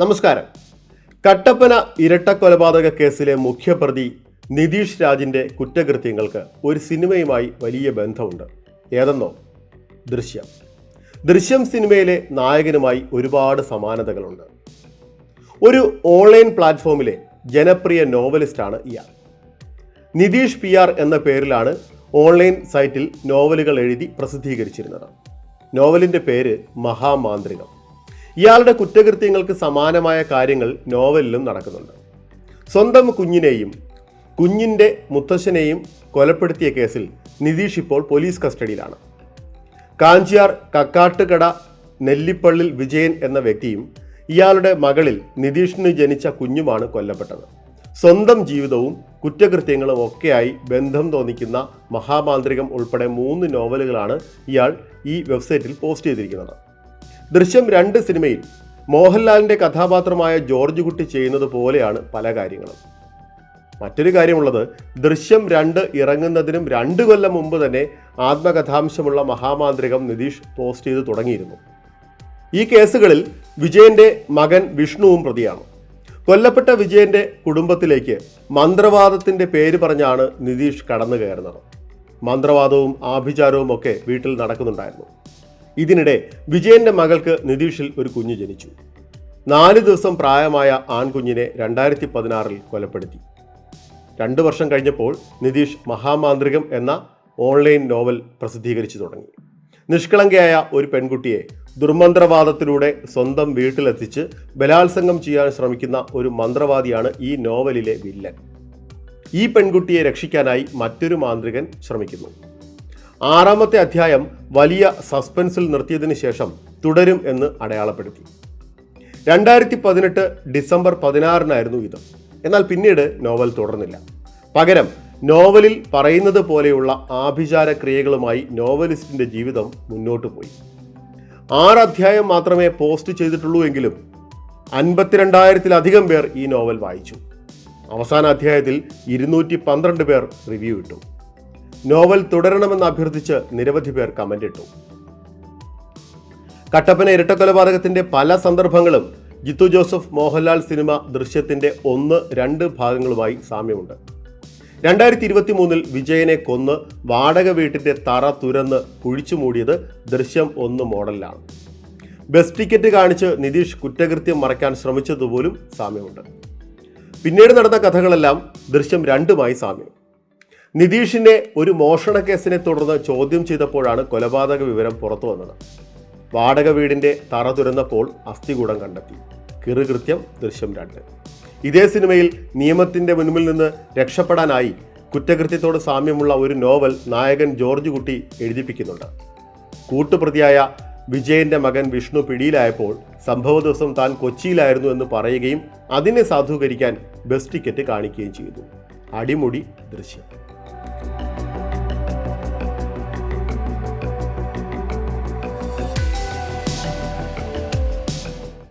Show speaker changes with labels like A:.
A: നമസ്കാരം. കട്ടപ്പന ഇരട്ട കൊലപാതക കേസിലെ മുഖ്യപ്രതി നിതീഷ് രാജിന്റെ കുറ്റകൃത്യങ്ങൾക്ക് ഒരു സിനിമയുമായി വലിയ ബന്ധമുണ്ട്. ഏതെന്നോ? ദൃശ്യം. ദൃശ്യം സിനിമയിലെ നായകനുമായി ഒരുപാട് സമാനതകളുണ്ട്. ഒരു ഓൺലൈൻ പ്ലാറ്റ്ഫോമിലെ ജനപ്രിയ നോവലിസ്റ്റാണ് ഇയാൾ. നിതീഷ് പി ആർ എന്ന പേരിലാണ് ഓൺലൈൻ സൈറ്റിൽ നോവലുകൾ എഴുതി പ്രസിദ്ധീകരിച്ചിരുന്നത്. നോവലിന്റെ പേര് മഹാമാന്ത്രികം. ഇയാളുടെ കുറ്റകൃത്യങ്ങൾക്ക് സമാനമായ കാര്യങ്ങൾ നോവലിലും നടക്കുന്നുണ്ട്. സ്വന്തം കുഞ്ഞിനെയും കുഞ്ഞിന്റെ മുത്തശ്ശനെയും കൊലപ്പെടുത്തിയ കേസിൽ നിതീഷ് ഇപ്പോൾ പോലീസ് കസ്റ്റഡിയിലാണ്. കാഞ്ചിയാർ കക്കാട്ടുകട നെല്ലിപ്പള്ളിൽ വിജയൻ എന്ന വ്യക്തിയും ഇയാളുടെ മകളിൽ നിതീഷിന് ജനിച്ച കുഞ്ഞുമാണ് കൊല്ലപ്പെട്ടത്. സ്വന്തം ജീവിതവും കുറ്റകൃത്യങ്ങളും ഒക്കെയായി ബന്ധം തോന്നിക്കുന്ന മഹാമാന്ത്രികം ഉൾപ്പെടെ മൂന്ന് നോവലുകളാണ് ഇയാൾ ഈ വെബ്സൈറ്റിൽ പോസ്റ്റ് ചെയ്തിരിക്കുന്നത്. ദൃശ്യം രണ്ട് സിനിമയിൽ മോഹൻലാലിന്റെ കഥാപാത്രമായ ജോർജ് കുട്ടി ചെയ്യുന്നത് പോലെയാണ് പല കാര്യങ്ങളും. മറ്റൊരു കാര്യമുള്ളത് ദൃശ്യം രണ്ട് ഇറങ്ങുന്നതിനും രണ്ട് കൊല്ലം മുമ്പ് തന്നെ ആത്മകഥാംശമുള്ള മഹാമാന്ത്രികം നിതീഷ് പോസ്റ്റ് ചെയ്ത് തുടങ്ങിയിരുന്നു. ഈ കേസുകളിൽ വിജയന്റെ മകൻ വിഷ്ണുവും പ്രതിയാണ്. കൊല്ലപ്പെട്ട വിജയന്റെ കുടുംബത്തിലേക്ക് മന്ത്രവാദത്തിന്റെ പേര് പറഞ്ഞാണ് നിതീഷ് കടന്നു കയറുന്നത് മന്ത്രവാദവും ആഭിചാരവും ഒക്കെ വീട്ടിൽ നടക്കുന്നുണ്ടായിരുന്നു. ഇതിനിടെ വിജയന്റെ മകൾക്ക് നിതീഷിൽ ഒരു കുഞ്ഞ് ജനിച്ചു. നാല് ദിവസം പ്രായമായ ആൺകുഞ്ഞിനെ രണ്ടായിരത്തി പതിനാറിൽ കൊലപ്പെടുത്തി. രണ്ട് വർഷം കഴിഞ്ഞപ്പോൾ നിതീഷ് മഹാമാന്ത്രികം എന്ന ഓൺലൈൻ നോവൽ പ്രസിദ്ധീകരിച്ചു തുടങ്ങി. നിഷ്കളങ്കയായ ഒരു പെൺകുട്ടിയെ ദുർമന്ത്രവാദത്തിലൂടെ സ്വന്തം വീട്ടിലെത്തിച്ച് ബലാത്സംഗം ചെയ്യാൻ ശ്രമിക്കുന്ന ഒരു മന്ത്രവാദിയാണ് ഈ നോവലിലെ വില്ലൻ. ഈ പെൺകുട്ടിയെ രക്ഷിക്കാനായി മറ്റൊരു മാന്ത്രികൻ ശ്രമിക്കുന്നു. ആറാമത്തെ അധ്യായം വലിയ സസ്പെൻസിൽ നിർത്തിയതിന് ശേഷം തുടരും എന്ന് അടയാളപ്പെടുത്തി. രണ്ടായിരത്തി പതിനെട്ട് ഡിസംബർ പതിനാറിനായിരുന്നു ഇത്. എന്നാൽ പിന്നീട് നോവൽ തുടർന്നില്ല. പകരം നോവലിൽ പറയുന്നത് പോലെയുള്ള ആഭിചാര ക്രിയകളുമായി നോവലിസ്റ്റിന്റെ ജീവിതം മുന്നോട്ട് പോയി. ആറ് അധ്യായം മാത്രമേ പോസ്റ്റ് ചെയ്തിട്ടുള്ളൂ എങ്കിലും അൻപത്തിരണ്ടായിരത്തിലധികം പേർ ഈ നോവൽ വായിച്ചു. അവസാന അധ്യായത്തിൽ ഇരുന്നൂറ്റി പന്ത്രണ്ട് പേർ റിവ്യൂ ഇട്ടു. നോവൽ തുടരണമെന്ന് അഭ്യർത്ഥിച്ച് നിരവധി പേർ കമന്റിട്ടു കട്ടപ്പന ഇരട്ടക്കൊലപാതകത്തിന്റെ പല സന്ദർഭങ്ങളും ജിത്തു ജോസഫ് മോഹൻലാൽ സിനിമ ദൃശ്യത്തിന്റെ ഒന്ന് രണ്ട് ഭാഗങ്ങളുമായി സാമ്യമുണ്ട്. രണ്ടായിരത്തി ഇരുപത്തി മൂന്നിൽ വിജയനെ കൊന്ന് വാടക വീട്ടിന്റെ തറ തുരന്ന് കുഴിച്ചു മൂടിയത് ദൃശ്യം ഒന്ന് മോഡലിലാണ്. ബസ് ടിക്കറ്റ് കാണിച്ച് നിതീഷ് കുറ്റകൃത്യം മറയ്ക്കാൻ ശ്രമിച്ചതുപോലും സാമ്യമുണ്ട്. പിന്നീട് നടന്ന കഥകളെല്ലാം ദൃശ്യം രണ്ടുമായി സാമ്യം. നിതീഷിനെ ഒരു മോഷണ കേസിനെ തുടർന്ന് ചോദ്യം ചെയ്തപ്പോഴാണ് കൊലപാതക വിവരം പുറത്തു വന്നത്. വാടക വീടിന്റെ തറ തുരന്നപ്പോൾ അസ്ഥികൂടം കണ്ടെത്തി. കിറുകൃത്യം ദൃശ്യം രണ്ട്. ഇതേ സിനിമയിൽ നിയമത്തിന്റെ മുൻപിൽ നിന്ന് രക്ഷപ്പെടാനായി കുറ്റകൃത്യത്തോട് സാമ്യമുള്ള ഒരു നോവൽ നായകൻ ജോർജ് കുട്ടി എഴുതിപ്പിക്കുന്നുണ്ട്. കൂട്ടുപ്രതിയായ വിജയന്റെ മകൻ വിഷ്ണു പിടിയിലായപ്പോൾ സംഭവ ദിവസം താൻ കൊച്ചിയിലായിരുന്നു എന്ന് പറയുകയും അതിനെ സാധൂകരിക്കാൻ ബസ് ടിക്കറ്റ് കാണിക്കുകയും ചെയ്തു. അടിമുടി ദൃശ്യം.